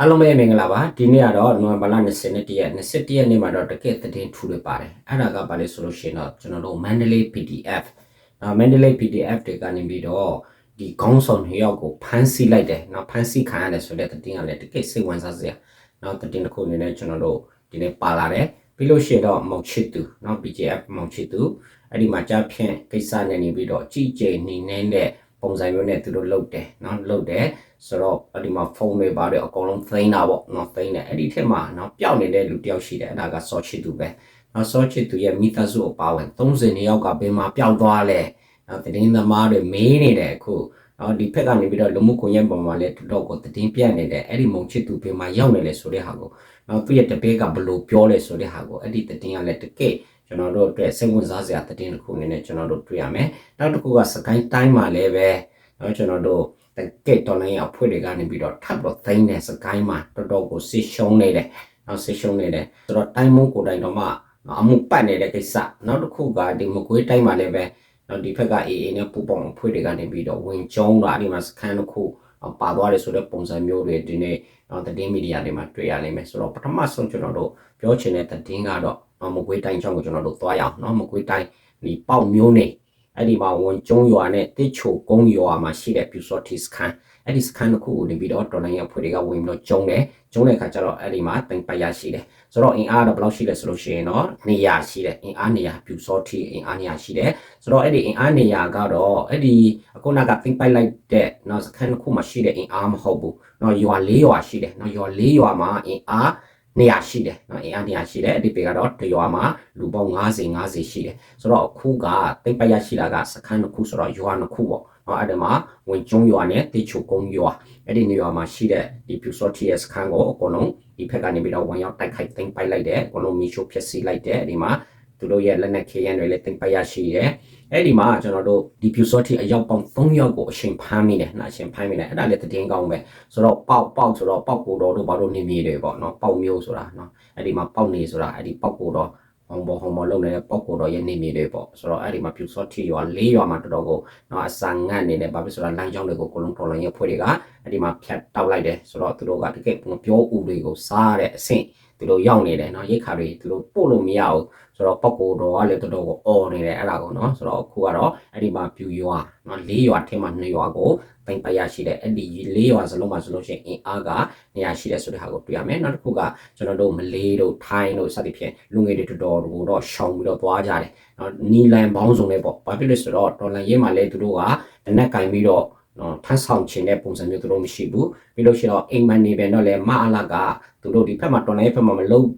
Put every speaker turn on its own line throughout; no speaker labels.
အားလုံးပဲမင်္ဂလာပါဒီနေ့ကတော့နိုဝင်ဘာလ21ရက်21ရက်နေ့မှာတော့တကယ့်သတင်းထူတွေပါတယ်အဲ့ဒါကဘာလဲဆိုလို့ရှိရင်တော့ကျွန်တော်တို့ Mandalay PDF နော် Mandalay PDF တွေကနေပြီးတော့ဒီခေါင်းဆောင်နှစ်ယောက်ကိုဖမ်းဆီးလိုက်တယ်နော်ဖမ်းဆီးခံရတယ်ဆိုတဲ့သတင်းကလည်းတကယ့်စိတ်ဝင်စားစရာနော်သတင်းတစ်ခုအနေနဲ့ကျွန်တော်တို့ဒီနေ့ပါလာတယ်ပြီးလို့ရှိရင်တော့မောင်ချစ်သူနော် BJF မောင်ချစ်သူအဲ့ဒီမှာကြားဖြင့်ကိစ္စနဲ့နေပြီးတော့ကြီးကျယ်နေနေတဲ့ ပုံစံမျိုးနဲ့သူတို့လုပ်တယ်နော်လုပ်တယ်ဆိုတော့အဲ့ဒီမှာဖုန်းတွေပါတယ်အကုန်လုံးသိမ်းတာပေါ့နော်သိမ်းတယ်အဲ့ဒီထက်မှာနော်ပျောက်နေတဲ့လူတယောက်ရှိတယ်အဲ့ဒါကစောချစ်သူပဲနော်စောချစ်သူရဲ့မိသားစုအပါဝင်30နေယောက်ကဘယ်မှာပျောက်သွားလဲနော်တည်င်းသမားတွေမေးနေတယ်အခုနော်ဒီဖက်ကနေပြီးတော့လူမှုကွန်ရက်ပေါ်မှာလည်းတော်တော်ကိုတည်င်းပြတ်နေတယ်အဲ့ဒီမုံချစ်သူဘယ်မှာရောက်နေလဲဆိုတဲ့ဟာကိုနော်သူ့ရဲ့တပည့်ကဘယ်လိုပြောလဲဆိုတဲ့ဟာကိုအဲ့ဒီတည်င်းကလည်းတကယ် ကျွန်တော်တို့အတွက်စိတ်ဝင်စားစရာတည်င်းတစ်ခုအနေနဲ့ကျွန်တော်တို့တွေ့ရမယ်နောက်တစ်ခုကစကိုင်းတိုင်းမှာလည်းပဲနော်ကျွန်တော်တို့တကက်တော်လိုင်းအဖွဲ့တွေကနေပြီးတော့ထပ်တော့သိမ်းတဲ့စကိုင်းမှာတော်တော်ကိုစစ်ရှုံးနေတယ်။နောက်စစ်ရှုံးနေတယ်ဆိုတော့တိုင်းမုံကိုယ်တိုင်တော့မှအမှုပတ်နေတဲ့ကိစ္စနောက်တစ်ခုကဒီမကွေးတိုင်းမှာလည်းပဲနောက်ဒီဘက်က AA နဲ့ပူပေါင်းအဖွဲ့တွေကနေပြီးတော့ဝင်ကျုံးတာဒီမှာစခန်းတစ်ခုပါသွားတယ်ဆိုတဲ့ပုံစံမျိုးတွေဒီနေ့တော့သတင်းမီဒီယာတွေမှာတွေ့ရလိမ့်မယ်ဆိုတော့ပထမဆုံးကျွန်တော်တို့ပြောချင်တဲ့သတင်းကတော့ မကွေးတိုင်းချောင်းကိုကျွန်တော်တို့သွားရအောင်နော်မကွေးတိုင်းဒီပေါက်မျိုးနေအဲ့ဒီမှာဝန်ကျုံးရွာနဲ့တစ်ချိုကုန်းရွာမှာရှိတဲ့ပြူစော့တီစခန်းအဲ့ဒီစခန်းတစ်ခုကိုနေပြီးတော့တော်လိုင်းရဲ့ဖွဲ့တွေကဝင်ပြီးတော့ကျုံးတယ်ကျုံးတဲ့အခါကျတော့အဲ့ဒီမှာတင်ပိုက်ရရှိတယ်ဆိုတော့အင်အားတော့ဘယ်လောက်ရှိလဲဆိုလို့ရှိရင်တော့နေရာရှိတယ်အင်အားနေရာပြူစော့တီအင်အားနေရာရှိတယ်ဆိုတော့အဲ့ဒီအင်အားနေရာကတော့အဲ့ဒီအခုနကတင်ပိုက်လိုက်တဲ့နော်စခန်းတစ်ခုမှာရှိတဲ့အင်အားမဟုတ်ဘူးနော်ရွာ၄ရွာရှိတယ်နော်ရွာ၄ရွာမှာအင်အား နေရာရှိတယ်နော်အင်အားနေရာရှိတယ်အဒီပေကတော့တရွာမှာလူပေါင်း90 90ရှိတယ်ဆိုတော့အခုကတိတ်ပရရှိတာကစခန်းတစ်ခုဆိုတော့ရွာနှစ်ခုပေါ့နော်အဲ့ဒါမှာဝင်ကျုံရွာနဲ့တေချိုကုန်းရွာအဲ့ဒီနေရာမှာရှိတဲ့ဒီပြူစော့တီရဲ့စခန်းကိုအကုန်လုံးဒီဘက်ကနေပြီးတော့ဝင်ရောက်တိုက်ခိုက်သိမ်းပိုက်လိုက်တယ်အကုန်လုံးမီရှိုးဖျက်ဆီးလိုက်တယ်ဒီမှာ သူတို့ရဲ့လက်နက်ခဲယမ်းတွေလည်းတင်ပရရှိတယ်အဲ့ဒီမှာကျွန်တော်တို့ဒီ Pew Sorty အယောက်ပေါင်း3ယောက်ကိုအရှင်ဖမ်းမိတယ်နှာရှင်ဖမ်းမိတယ်အဲ့ဒါလည်းတည်င်းကောင်းပဲဆိုတော့ပေါက်ပေါက်ဆိုတော့ပေါက်ကိုတော်တို့ဘာလို့နေမြေတွေပေါ့နော်ပေါက်မျိုးဆိုတာနော်အဲ့ဒီမှာပေါက်နေဆိုတာအဲ့ဒီပေါက်ကိုတော်ဟောဘောဟောဘောလုံနေတဲ့ပေါက်ကိုတော်ရဲ့နေမြေတွေပေါ့ဆိုတော့အဲ့ဒီမှာ Pew Sorty ရွာ၄ရွာမှာတော်တော်ကိုနော်အစံငတ်နေတယ်ဘာဖြစ်ဆိုတာလမ်းကြောင်းတွေကိုကိုလုံးတော်လိုင်းရဲ့ဖွဲ့တွေကအဲ့ဒီမှာဖြတ်တောက်လိုက်တယ်ဆိုတော့သူတို့ကတကယ်ပြောဦးတွေကိုစားတဲ့အဆင့် သူတို့ရောက်နေတယ်နော်ရိတ်ခါတွေသူတို့ပို့လို့မရဘူးဆိုတော့ပောက်ကိုတော်ကလည်းတော်တော်ကိုអော်နေတယ်အဲ့ဒါကိုနော်ဆိုတော့အခုကတော့အဲ့ဒီမှာပြူရွာနော်၄ရွာထဲမှာ2ရွာကိုပိုင်ပရရှိတယ်အဲ့ဒီ၄ရွာစလုံးမှာဆိုလို့ရှိရင်အင်အားကနေရာရှိတယ်ဆိုတဲ့ဟာကိုတွေ့ရမယ်နောက်တစ်ခုကကျွန်တော်တို့မလေးတို့ထိုင်းတို့စသဖြင့်လူငယ်တွေတော်တော်ကိုတော့ရှောင်ပြီးတော့သွားကြတယ်နော်နီလန်ဘောင်းစုံလေးပေါ့ဘာဖြစ်လို့ဆိုတော့ဒေါ်လာရင်းမှာလည်းသူတို့ကတနက်ကင်ပြီးတော့ နော်ထမ်းဆောင်ခြင်းတဲ့ပုံစံမျိုးသူတို့မရှိဘူးပြီးလို့ရှိတော့အိမ်မန်နေပြန်တော့လဲမအလာကသူတို့ဒီဖက်မှာတော်လိုင်းဖက်မှာမလုံး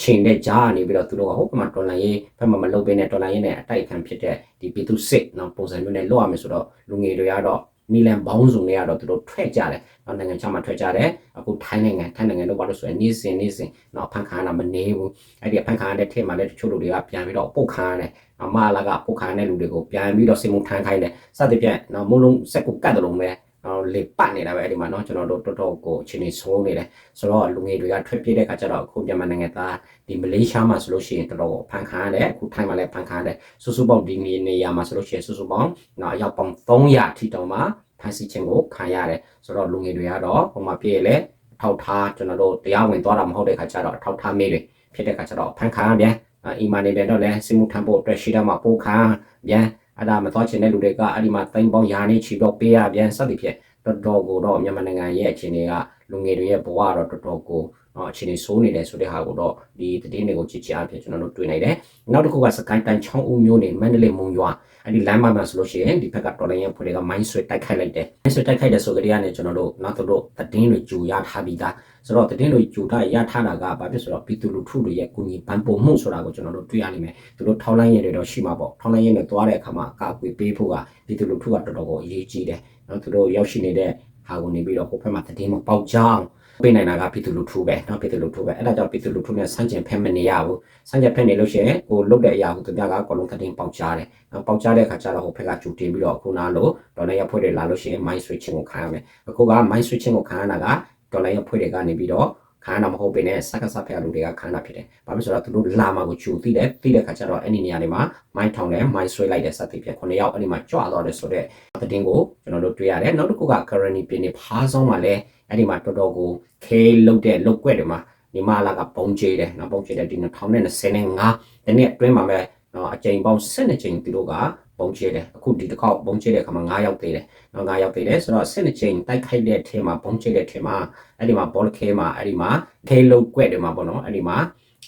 ချင်းတဲ့ကြားကနေပြီးတော့သူတို့ကဟုတ်ကမှတော်လန်ရေးဖက်မှာမလုပ်ဘဲနဲ့တော်လန်ရေးနဲ့အတိုက်ခံဖြစ်တဲ့ဒီပြည်သူစစ်နော်ပုံစံမျိုးနဲ့လုပ်ရမယ်ဆိုတော့လူငယ်တွေကတော့နီလန်ဘောင်းစုံတွေကတော့သူတို့ထွက်ကြတယ်နော်နိုင်ငံခြားမှာထွက်ကြတယ်အခုထိုင်းနိုင်ငံထိုင်းနိုင်ငံတို့ဘာလို့ဆိုရင်နေ့စဉ်နေ့စဉ်နော်ဖန်ခါနာမနေဘူးအဲ့ဒီဖန်ခါတဲ့ထက်မှာလည်းတချို့လူတွေကပြန်ပြီးတော့ပုတ်ခါရတယ်နော်မလာကပုတ်ခါတဲ့လူတွေကိုပြန်ပြီးတော့စင်မုံထန်းခိုင်းတယ်စသဖြင့်နော်မုံလုံးစက်ကိုကတ်တယ်လို့ပဲနော်လေပတ်နေတာပဲအဲ့ဒီမှာနော်ကျွန်တော်တို့တော်တော်ကိုအချိန်ကြီးဆိုးနေတယ်ဆိုတော့လူငယ်တွေကထွက်ပြေးတဲ့အခါကျတော့အခုမြန်မာနိုင်ငံသားဒီမလေးရှားမှာဆိုလို့ရှိရင်တော်တော်ဖန်ခါရတယ်အခုထိုင်းမှာလည်းဖန်ခါရတယ်စုစုပေါင်းဒီနေရာမှာဆိုလို့ရှိရင်စုစုပေါင်းနော်အယောက်ပေါင်း300အထိတောင်မှဖန်စီခြင်းကိုခံရတယ်ဆိုတော့လူငယ်တွေကတော့ဟိုမှာပြေးလေအထောက်ထားကျွန်တော်တို့တရားဝင်သွားတာမဟုတ်တဲ့အခါကျတော့အထောက်ထားမေးတွေဖြစ်တဲ့အခါကျတော့ဖန်ခါရပြန် အီမာနေပြန်တော့လဲစိမှုထမ်းဖို့အတွက်ရှိတော့မှပို့ခါပြန်အဲ့ဒါမသွားချင်တဲ့လူတွေကအဲ့ဒီမှာတိမ်ပေါင်းယာနေချီတော့ပေးရပြန်စသည်ဖြင့်တော်တော်ကိုတော့မြန်မာနိုင်ငံရဲ့အခြေအနေကလူငယ်တွေရဲ့ဘဝတော့တော်တော်ကိုနော်အခြေအနေဆိုးနေတယ်ဆိုတဲ့ဟာကိုတော့ဒီသတင်းတွေကိုကြည့်ချအားဖြင့်ကျွန်တော်တို့တွေ့နိုင်တယ်။နောက်တစ်ခုကစကိုင်းတိုင်းချောင်းဦးမျိုးနေမန္တလေးမုံရွာ အဲ့ဒီလမ်းမမှာဆိုလို့ရှိရင်ဒီဘက်ကတော်လိုင်းရဲ့ဖွဲ့တွေကမိုင်းဆွဲတိုက်ခိုက်လိုက်တယ်။မိုင်းဆွဲတိုက်ခိုက်တဲ့ဆိုကြတဲ့ကနေကျွန်တော်တို့နောက်တို့သတင်းတွေကြူရထားပြီးသားဆိုတော့သတင်းတွေကြူထားရထားတာကဘာဖြစ်ဆိုတော့ပြည်သူလူထုတွေရဲ့ကုညီပန်ပုံမှုဆိုတာကိုကျွန်တော်တို့တွေ့ရလိမ့်မယ်။သူတို့ထောင်းလိုင်းရဲတွေတော့ရှိမှာပေါ့။ထောင်းလိုင်းရဲတွေသွားတဲ့အခါမှာအကာအကွယ်ပေးဖို့ကပြည်သူလူထုကတော်တော်ကိုအရေးကြီးတယ်။နော်သူတို့ရောက်ရှိနေတဲ့ဟာကိုနေပြီးတော့ဟိုဘက်မှာတည်င်းမပေါက်ကြအောင် ပေးနိုင်တာကပြည်သူလူထုပဲเนาะပြည်သူလူထုပဲအဲ့ဒါကြောင့်ပြည်သူလူထုနဲ့ဆန့်ကျင်ဖက်မနေရဘူးဆန့်ကျင်ဖက်နေလို့ရှိရင်ကိုလုတ်တဲ့အရာကိုသူများကအကုန်လုံးတည်င်းပေါက်ကြတယ်เนาะပေါက်ကြတဲ့အခါကျတော့ဟိုဘက်ကကျူတင်ပြီးတော့အခုနာလို့ဒေါ်လာရဖွဲ့တွေလာလို့ရှိရင် mind switching ကိုခံရမယ်အခုက mind switching ကိုခံရတာကဒေါ်လာရဖွဲ့တွေကနေပြီးတော့ ခံရတာမဟုတ်ဘဲနဲ့စက္ကစဖက်လူတွေကခံတာဖြစ်တယ်ဘာဖြစ်လို့ဆိုတော့သူတို့လာမှာကိုချူသိတယ်သိတဲ့ခါကျတော့အဲ့ဒီနေရာတွေမှာမိုင်းထောင်တယ်မိုင်းဆွဲလိုက်တဲ့စသဖြင့်9ယောက်အဲ့ဒီမှာကြွသွားတယ်ဆိုတော့သတင်းကိုကျွန်တော်တို့တွေ့ရတယ်နောက်တစ်ခုက currently ပြည်နေဖားဆောင်မှာလည်းအဲ့ဒီမှာတော်တော်ကိုခဲလုတ်တဲ့လုတ်ကွက်တွေမှာဒီမာလာကပုံချေတယ်နော်ပုံချေတယ်ဒီ2025တနေ့အတွင်းမှာပဲနော်အကြိမ်ပေါင်း12ကြိမ်သူတို့က ပုံချေတယ်အခုဒီတစ်ခေါက်ပုံချေတဲ့အခါမှာ9ယောက်သေးတယ်နော်9ယောက်သေးတယ်ဆိုတော့12ကြိမ်တိုက်ခိုက်တဲ့အထက်မှာပုံချေတဲ့အထက်မှာအဲ့ဒီမှာဘောလခဲမှာအဲ့ဒီမှာခဲလုတ်ကွက်တွေမှာပေါ့နော်အဲ့ဒီမှာ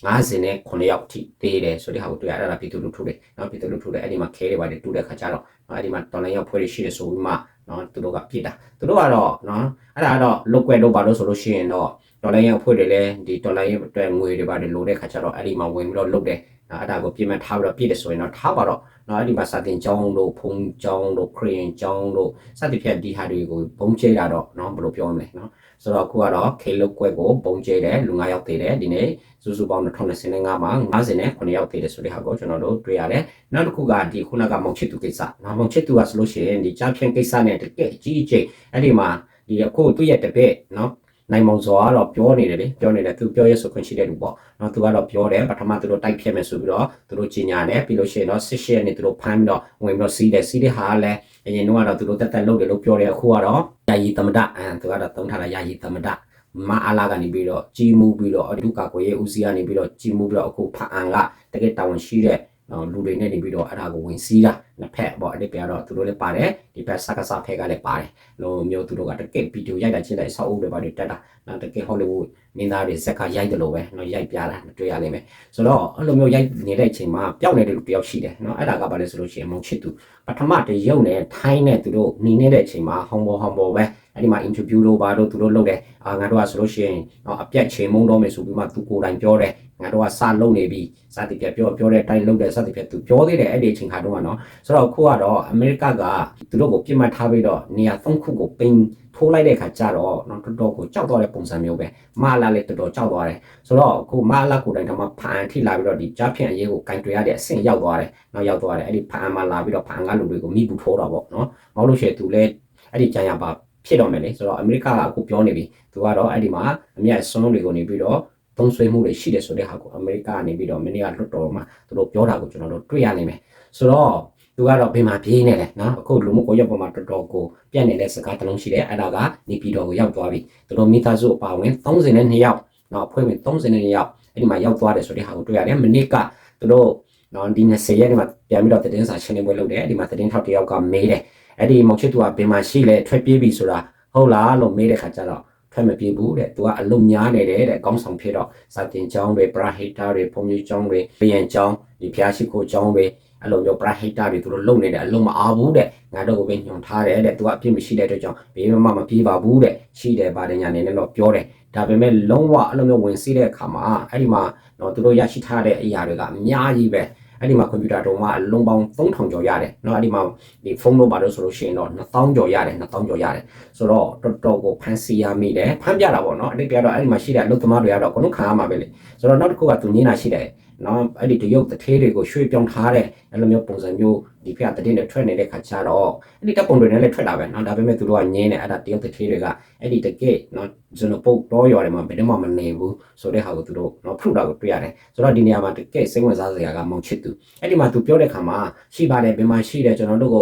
50နဲ့9ယောက်ထိသေးတယ်ဆိုတဲ့ဟာကိုတွေ့ရတာပြည်သူလူထုတွေနော်ပြည်သူလူထုတွေအဲ့ဒီမှာခဲတွေပါတယ်တူတဲ့ခါကျတော့အဲ့ဒီမှာတော်လိုင်းရောက်ဖွဲ့ရရှိတယ်ဆိုပြီးမှနော်သူတို့ကပြစ်တာသူတို့ကတော့နော်အဲ့ဒါကတော့လုတ်ကွက်တို့ပါလို့ဆိုလို့ရှိရင်တော့တော်လိုင်းရောက်ဖွဲ့တယ်လဲဒီတော်လိုင်းရဲ့အတွက်ငွေတွေပါတယ်လိုတဲ့ခါကျတော့အဲ့ဒီမှာဝင်ပြီးတော့လုတ်တယ် နော်အဲ့ဒါကိုပြင်မဲ့ထားပြီးတော့ပြစ်တယ်ဆိုရင်တော့ထားပါတော့နော်အဲ့ဒီမှာစာတင်ကျောင်းတို့ဖုံကျောင်းတို့ခရင်ကျောင်းတို့စသဖြင့်ဒီဟာတွေကိုပုံချတာတော့နော်ဘယ်လိုပြောမလဲနော်ဆိုတော့အခုကတော့ခေလုတ်ကွက်ကိုပုံချတယ်လူ9ယောက်သေးတယ်ဒီနေ့စုစုပေါင်း2025မှာ50နဲ့9ယောက်သေးတယ်ဆိုတဲ့ဟာကိုကျွန်တော်တို့တွေ့ရတယ်နောက်တစ်ခုကဒီခုနကမောင်ချစ်သူကိစ္စနော်မောင်ချစ်သူကဆိုလို့ရှိရင်ဒီကြားဖြန့်ကိစ္စနဲ့တကယ်အကြီးအကျယ်အဲ့ဒီမှာဒီအခုသူ့ရဲ့တပည့်နော် နိုင်မောင်စောကတော့ပြောနေတယ်လေပြောနေတယ်သူပြောရဆိုခွင့်ရှိတဲ့လူပေါ့နော်သူကတော့ပြောတယ်ပထမသူတို့တိုက်ဖြတ်မယ်ဆိုပြီးတော့သူတို့ကြီးညာတယ်ပြီးလို့ရှိရင်တော့စစ်ရှက်နဲ့သူတို့ဖမ်းပြီးတော့ဝင်ပြီးတော့စီးတယ်စီးတဲ့ဟာလည်းအရင်တော့ကတော့သူတို့တက်တက်လုပ်တယ်လို့ပြောတယ်အခုကတော့ယာယီသမဒအန်သူကတော့သုံးထားတာယာယီသမဒမအားလာကနေပြီးတော့ကြီးမှုပြီးတော့အဒုကာကိုရဲ့ဦးစီးကနေပြီးတော့ကြီးမှုပြီးတော့အခုဖအန်ကတကယ်တာဝန်ရှိတဲ့ နော်လူတွေနဲ့နေပြီးတော့အဲ့ဒါကိုဝင်စီးတာနှစ်ဖက်ပေါ့အဲ့ဒီပြတော့သူတို့လည်းပါတယ်ဒီဘက်စကားစဖက်ကလည်းပါတယ်လို့မျိုးသူတို့ကတကယ်ဗီဒီယိုရိုက်တာချင်းလိုက်ဆောက်ဦးတွေပါတယ်တက်တာနော်တကယ်ဟောလီဝုဒ်မင်းသားတွေဇက်ကရိုက်တယ်လို့ပဲနော်ရိုက်ပြတာတွေ့ရလိမ့်မယ်ဆိုတော့အဲ့လိုမျိုးရိုက်နေတဲ့အချိန်မှာပျောက်နေတဲ့လူတယောက်ရှိတယ်နော်အဲ့ဒါကဘာလဲဆိုလို့ရှိရင်မောင်ချစ်သူပထမတရုပ်နဲ့ထိုင်းနဲ့သူတို့နေနေတဲ့အချိန်မှာဟောင်ဘောဟောင်ဘောပဲ အဲ့ဒီမှာ interview လို့ပါတော့သူတို့လုပ်တယ်အာငါတို့ကဆိုလို့ရှိရင်နော်အပြတ်ချိန်မုံတော့မယ်ဆိုပြီးမှသူကိုယ်တိုင်ပြောတယ်ငါတို့ကစလုံနေပြီစသည်ပြပြောပြောတဲ့အတိုင်းလုပ်တယ်စသည်ပြသူပြောသေးတယ်အဲ့ဒီအချိန်ခါတော့ကနော်ဆိုတော့အခုကတော့အမေရိကကသူတို့ကိုပြစ်မှတ်ထားပြီးတော့နေရာ၃ခုကိုပင်းထိုးလိုက်တဲ့ခါကျတော့နော်တော်တော်ကိုကြောက်သွားတဲ့ပုံစံမျိုးပဲမာလာလည်းတော်တော်ကြောက်သွားတယ်ဆိုတော့အခုမာလာကိုယ်တိုင်တော့မှဖန်ထိလာပြီးတော့ဒီကြားဖြန့်အရေးကိုကင်တွယ်ရတဲ့အဆင့်ရောက်သွားတယ်နော်ရောက်သွားတယ်အဲ့ဒီဖန်မှာလာပြီးတော့ဖန်ကလူတွေကိုမိဘူးထိုးတာပေါ့နော်မဟုတ်လို့ရှိရင်သူလည်းအဲ့ဒီကြံရပါ ဖြစ်တော့မယ်လေဆိုတော့အမေရိကကအခုပြောနေပြီသူကတော့အဲ့ဒီမှာအမြတ်စွန်းတွေကိုနေပြီးတော့သုံးဆွဲမှုတွေရှိတယ်ဆိုတဲ့ဟာကိုအမေရိကနေပြီးတော့မင်းကလွတ်တော်မှာသူတို့ပြောတာကိုကျွန်တော်တို့တွေ့ရနိုင်မယ်ဆိုတော့သူကတော့ဘယ်မှာပြေးနေလဲနော်အခုလူမှုကွန်ရက်ပေါ်မှာတော်တော်ကိုပြန့်နေတဲ့စကားတစ်လုံးရှိတယ်အဲ့ဒါကနေပြည်တော်ကိုရောက်သွားပြီသူတို့မိသားစုအပါဝင်32ယောက်နော်အဖွဲ့ဝင်32ယောက်အဲ့ဒီမှာရောက်သွားတယ်ဆိုတဲ့ဟာကိုတွေ့ရတယ်မနစ်ကသူတို့နော်ဒီ20ရက်ဒီမှာပြန်ပြီးတော့တည်င်းစာရှင်းလင်းပွဲလုပ်တယ်ဒီမှာတည်င်းထောက်တစ်ယောက်ကမေးတယ် အဲ့ဒီမောင်ချစ်သူကဘယ်မှာရှိလဲထွက်ပြေးပြီဆိုတာဟုတ်လားလို့မေးတဲ့ခါကျတော့ထွက်မပြေးဘူးတဲ့သူကအလုံးများနေတယ်တဲ့အကောင်းဆောင်ဖြစ်တော့စာတင်ကျောင်းတွေပရာဟိတာတွေပုံကြီးကျောင်းတွေပြန်ကျောင်းဒီဖျားရှိခိုးကျောင်းတွေအဲ့လိုမျိုးပရာဟိတာတွေသူတို့လုံနေတယ်အလုံးမအားဘူးတဲ့ငါတို့ကိုပဲညွန်ထားတယ်တဲ့သူကအပြစ်မရှိတဲ့အတွက်ကြောင့်ဘေးမမမပြေးပါဘူးတဲ့ရှိတယ်ပါတယ်ညာနေနဲ့တော့ပြောတယ်ဒါပေမဲ့လုံးဝအဲ့လိုမျိုးဝင်စီးတဲ့အခါမှာအဲ့ဒီမှာတော့သူတို့ရရှိထားတဲ့အရာတွေကအများကြီးပဲ အဲ့ဒီမှာကွန်ပျူတာတော့မှအလုံးပေါင်း3000ကျော်ရတယ်เนาะအဲ့ဒီမှာဒီဖုန်းတို့ပါလို့ဆိုလို့ရှိရင်တော့2000ကျော်ရတယ်2000ကျော်ရတယ်ဆိုတော့တော်တော်ကိုဖန်စီရမိတယ်ဖမ်းပြတာပေါ့เนาะအဲ့ဒီပြတော့အဲ့ဒီမှာရှိတဲ့အလုပ်သမားတွေကတော့အကုန်လုံးခံရမှာပဲလေဆိုတော့နောက်တစ်ခုကသူညင်းတာရှိတယ် နော်အဲ့ဒီတရုတ်တထေးတွေကိုရွှေ့ပြောင်းထားတဲ့အဲ့လိုမျိုးပုံစံမျိုးဒီဖက်တတင်းနဲ့ထွက်နေတဲ့ခါကျတော့အဲ့ဒီတပ်ပုံတွေနဲ့လည်းထွက်လာပဲနော်ဒါပေမဲ့သူတို့ကငင်းနေအဲ့ဒါတရုတ်တထေးတွေကအဲ့ဒီတကယ်နော်ဇွန်ပုတ်တော့ရွာတွေမှာဘယ်တော့မှမနေဘူးဆိုတဲ့ဟာကိုသူတို့နော်ဖရုတာကိုတွေ့ရတယ်ဆိုတော့ဒီနေရာမှာတကယ်စိတ်ဝင်စားစရာကမောင်ချစ်သူအဲ့ဒီမှာသူပြောတဲ့ခါမှာရှိပါတယ်ဘယ်မှာရှိတယ်ကျွန်တော်တို့က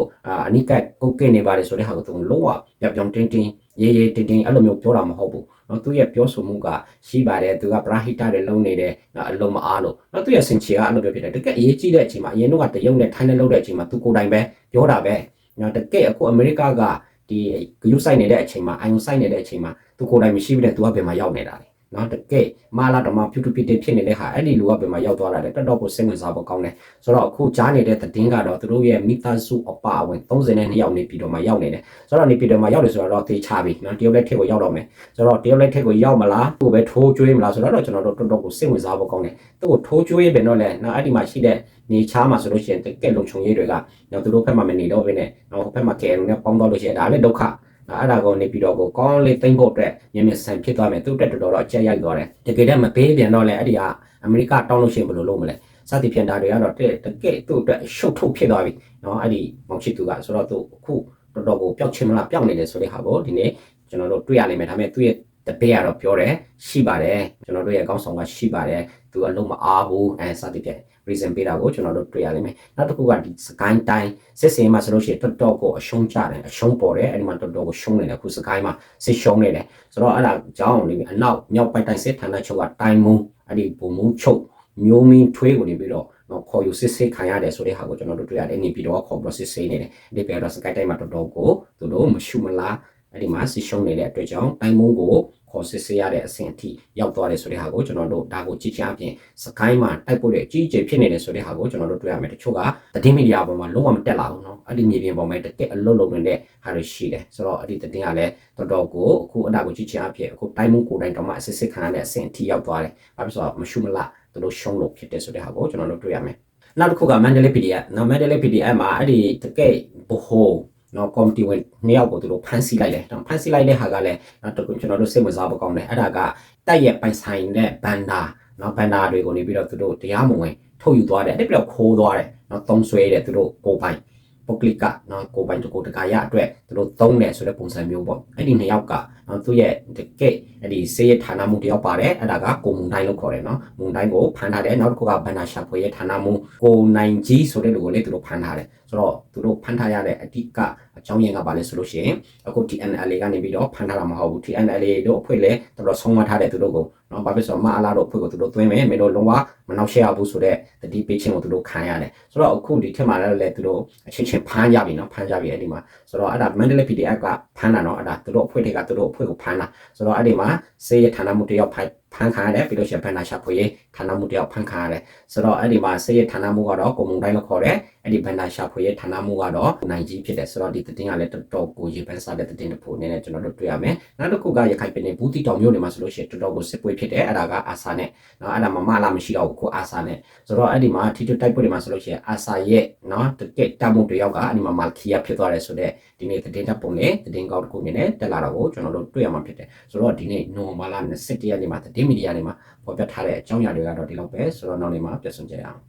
အနိကကုတ်ကင်းနေပါတယ်ဆိုတဲ့ဟာကိုသူလုံးဝပြောင်းပြောင်းတင်းတင်းရေးရေးတင်းတင်းအဲ့လိုမျိုးပြောတာမဟုတ်ဘူး နော်သူရဲ့ပြောဆိုမှုကရှိပါတယ်သူကပရာဟိတတွေလုံးနေတယ်နော်အလုံးမအားလို့နော်သူရဲ့စင်ချေကအဲ့လိုပြောဖြစ်တယ်တကယ်အရေးကြီးတဲ့အချိန်မှာအရင်တော့ကတရုတ်နဲ့ထိုင်းနဲ့လုံးတဲ့အချိန်မှာသူကိုယ်တိုင်ပဲပြောတာပဲနော်တကယ်အခုအမေရိကကဒီဂယုဆိုင်နေတဲ့အချိန်မှာအာယုံဆိုင်နေတဲ့အချိန်မှာသူကိုယ်တိုင်မရှိဘူးတဲ့သူကဘယ်မှာရောက်နေတာလဲ နော်တကယ်မာလာတော့မှဖြူဖြူပြပြဖြစ်နေတဲ့ဟာအဲ့ဒီလူကဘယ်မှာရောက်သွားတာလဲတော်တော်ကိုစိတ်ဝင်စားဖို့ကောင်းတယ်ဆိုတော့အခုကြားနေတဲ့သတင်းကတော့သူတို့ရဲ့မိသားစုအပါအဝင်32ယောက်နေပြည်တော်မှာရောက်နေတယ်ဆိုတော့နေပြည်တော်မှာရောက်တယ်ဆိုတော့သေချာပြီနော်တရုတ်လက်ထက်ကိုရောက်တော့မယ်ဆိုတော့တရုတ်လက်ထက်ကိုရောက်မလားကိုပဲထိုးကျွေးမလားဆိုတော့ကျွန်တော်တို့တော်တော်ကိုစိတ်ဝင်စားဖို့ကောင်းတယ်သူ့ကိုထိုးကျွေးပဲတော့လဲနော်အဲ့ဒီမှာရှိတဲ့နေချားမှာဆိုလို့ရှိရင်တကယ်လုံခြုံရေးတွေကနော်သူတို့ဘက်မှာမနေတော့ဘဲနဲ့နော်ဟိုဘက်မှာကဲရုံနဲ့ပေါင်းတော့လို့ရှိရင်ဒါလည်းဒုက္ခ အဲ့ဒါကိုနေပြီးတော့ကိုကောင်းလေးသိမ့်ဖို့အတွက်မြင်မြင်ဆန်ဖြစ်သွားမယ်သူ့တက်တော်တော်အကျက်ရိုက်သွားတယ်တကယ်တမ်းမပေးပြန်တော့လဲအဲ့ဒီကအမေရိကတောင်းလို့ရှိရင်ဘယ်လိုလုပ်မလဲစသည်ဖြင့်ဒါတွေကတော့တဲ့တကယ်သူ့အတွက်ရှုပ်ထုတ်ဖြစ်သွားပြီเนาะအဲ့ဒီမောင်ချစ်သူကဆိုတော့သူအခုတော်တော်ကိုပျောက်ချင်မလားပျောက်နေတယ်ဆိုတဲ့ဟာကိုဒီနေ့ကျွန်တော်တို့တွေ့ရနိုင်မယ်ဒါပေမဲ့သူ့ရဲ့ တပည့်ကတော့ပြောတယ်ရှိပါတယ်ကျွန်တော်တို့ရဲ့အကောင့်ဆောင်ကရှိပါတယ်သူအလုံးမအားဘူးအဲစသဖြင့် reason ပေးတာကိုကျွန်တော်တို့တွေ့ရလိမ့်မယ်နောက်တစ်ခုကဒီစကိုင်းတိုင်းစစ်စင်မှာဆိုလို့ရှိရင်တော်တော်ကိုအရှုံးကြတယ်အရှုံးပေါ်တယ်အဲ့ဒီမှာတော်တော်ကိုရှုံးနေတယ်အခုစကိုင်းမှာစစ်ရှုံးနေတယ်ဆိုတော့အဲ့ဒါကြောင်းနေပြီအနောက်မြောက်ပိုင်းတိုင်းစစ်ဌာနချုပ်ကတိုင်းမုံအဲ့ဒီပုံမုံချုပ်မျိုးမင်းထွေးကိုနေပြီးတော့နော်ခေါ်ယူစစ်ဆေးခံရတယ်ဆိုတဲ့ဟာကိုကျွန်တော်တို့တွေ့ရတယ်နေပြီးတော့ခေါ်ပြီးစစ်ဆေးနေတယ်ဒီပြတော့စကိုင်းတိုင်းမှာတော်တော်ကိုသူတို့မရှုမလားအဲ့ဒီမှာစစ်ရှုံးနေတဲ့အတွက်ကြောင့်တိုင်းမုံကို ခေါ်စစ်ဆေးရတဲ့အဆင့်အထိရောက်သွားတယ်ဆိုတဲ့ဟာကိုကျွန်တော်တို့ဒါကိုကြည့်ချအပြင်စကိုင်းမှာတိုက်ပို့တဲ့အကြီးအကျယ်ဖြစ်နေတယ်ဆိုတဲ့ဟာကိုကျွန်တော်တို့တွေ့ရမယ်တချို့ကသတင်းမီဒီယာပေါ်မှာလုံးဝမတက်လာဘူးเนาะအဲ့ဒီမြေပြင်ပေါ်မှာတကယ်အလုံးလုံးနေတဲ့ဟာတွေရှိတယ်ဆိုတော့အဲ့ဒီသတင်းကလည်းတော်တော်ကိုအခုအဒါကိုကြည့်ချအပြင်အခုတိုင်းမုံကိုတိုင်းတော့မှအစစ်စစ်ခံရတဲ့အဆင့်အထိရောက်သွားတယ်ဘာဖြစ်လို့ဆိုတော့မရှုမလားသူတို့ရှုံးလို့ဖြစ်တယ်ဆိုတဲ့ဟာကိုကျွန်တော်တို့တွေ့ရမယ်နောက်တစ်ခုက Mandalay PDF နော် Mandalay PDF မှာအဲ့ဒီတကယ်ဘဟို နော်ကော်မတီဝင်နှစ်ယောက်ကိုသူတို့ဖမ်းဆီးလိုက်တယ်နော်ဖမ်းဆီးလိုက်တဲ့ဟာကလည်းနော်တခုကျွန်တော်တို့စိတ်ဝင်စားဖို့ကောင်းတယ်အဲ့ဒါကတက်ရဲ့ပိုင်ဆိုင်တဲ့ဘန်ဒါနော်ဘန်ဒါတွေကိုနေပြီးတော့သူတို့တရားမဝင်ထုတ်ယူသွားတယ်အဲ့ဒီပြီးတော့ခိုးသွားတယ်နော်သုံးဆွဲတယ်သူတို့ကိုပိုင် ပုတ်ကလစ်ကနော်ကိုပိုင်တကိုတကာရအတွက်သူတို့သုံးတယ်ဆိုတဲ့ပုံစံမျိုးပေါ့အဲ့ဒီနှစ်ယောက်ကနော်သူ့ရဲ့တကယ်အဲ့ဒီစေးရဌာနမှုတယောက်ပါတယ်အဲ့ဒါကကိုမုန်တိုင်းလို့ခေါ်တယ်နော်မုန်တိုင်းကိုဖမ်းထားတယ်နောက်တစ်ခုကဘန်နာရှာဖွေရဲ့ဌာနမှုကိုနိုင်ကြီးဆိုတဲ့လူကိုလည်းသူတို့ဖမ်းထားတယ်ဆိုတော့သူတို့ဖမ်းထားရတဲ့အဓိကအကြောင်းရင်းကဘာလဲဆိုလို့ရှိရင်အခု TNLA ကနေပြီးတော့ဖမ်းထားတာမဟုတ်ဘူး TNLA တို့အဖွဲ့လည်းတော်တော်ဆုံးမထားတဲ့သူတို့ကိုနော်ဘာဖြစ်ဆိုတော့မအားလာတို့အဖွဲ့ကိုသူတို့သွင်းမယ်မင်းတို့လုံးဝမနှောက်ရှက်ရဘူးဆိုတဲ့ တတိပေးခြင်းကိုသူတို့ခံရတယ်ဆိုတော့အခုဒီထက်မှလည်းသူတို့အချင်းချင်းဖမ်းကြပြီနော်ဖမ်းကြပြီအဲ့ဒီမှာဆိုတော့အဲ့ဒါ Mandalay PDF ကဖမ်းတာနော်အဲ့ဒါသူတို့အဖွဲ့တွေကသူတို့အဖွဲ့ကိုဖမ်းတာဆိုတော့အဲ့ဒီမှာစေရဌာနမှုတယောက်ဖိုက်ဖမ်းခံရတယ်ပြီးလို့ရှိရင်ဘန်နာရှာဖွေဌာနမှုတယောက်ဖမ်းခံရတယ်ဆိုတော့အဲ့ဒီမှာစေရဌာနမှုကတော့ကိုမုံတိုင်းလို့ခေါ်တယ်အဲ့ဒီဘန်နာရှာဖွေဌာနမှုကတော့နိုင်ကြီးဖြစ်တယ်ဆိုတော့ဒီသတင်းကလည်းတော်တော်ကိုရေပန်းစားတဲ့သတင်းတစ်ခုအနေနဲ့ကျွန်တော်တို့တွေ့ရမယ်နောက်တစ်ခုကရခိုင်ပြည်နယ်ဘူးတီတောင်မြို့နယ်မှာဆိုလို့ရှိရင်တော်တော်ကိုစစ်ပွဲဖြစ်တယ်အဲ့ဒါကအာဆာနဲ့နော်အဲ့ဒါမှမလာမရှိတော့ဘူးခုအာဆာနဲ့ဆိုတော့အဲ့ဒီမှာထီတူတိုက်ပွဲတွေမှာဆိုလို့ရှိရင်အာဆာရဲ့နော်တကက်တမှုတယောက်ကအဲ့ဒီမှာမာခီယာဖြစ်သွားတယ်ဆိုတော့ဒီနေ့သတင်းတပ်ပုံနဲ့သတင်းကောက်တစ်ခုအနေနဲ့တက်လာတော့ကိုကျွန်တော်တို့တွေ့ရမှာဖြစ်တယ်ဆိုတော့ဒီနေ့နိုမာလာ21ရက်နေ့မှာသတင်းမီဒီယာတွေမှာပေါ်ပြထားတဲ့အကြောင်းအရာတွေကတော့ဒီလောက်ပဲဆိုတော့နောက်နေ့မှာပြန်ဆုံကြရအောင်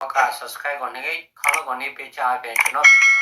ဟုတ်ကဲ့ subscribe ကိုနေခေါင်းလုံးကိုနေပေးချပေးကျွန်တော်ဗီဒီယို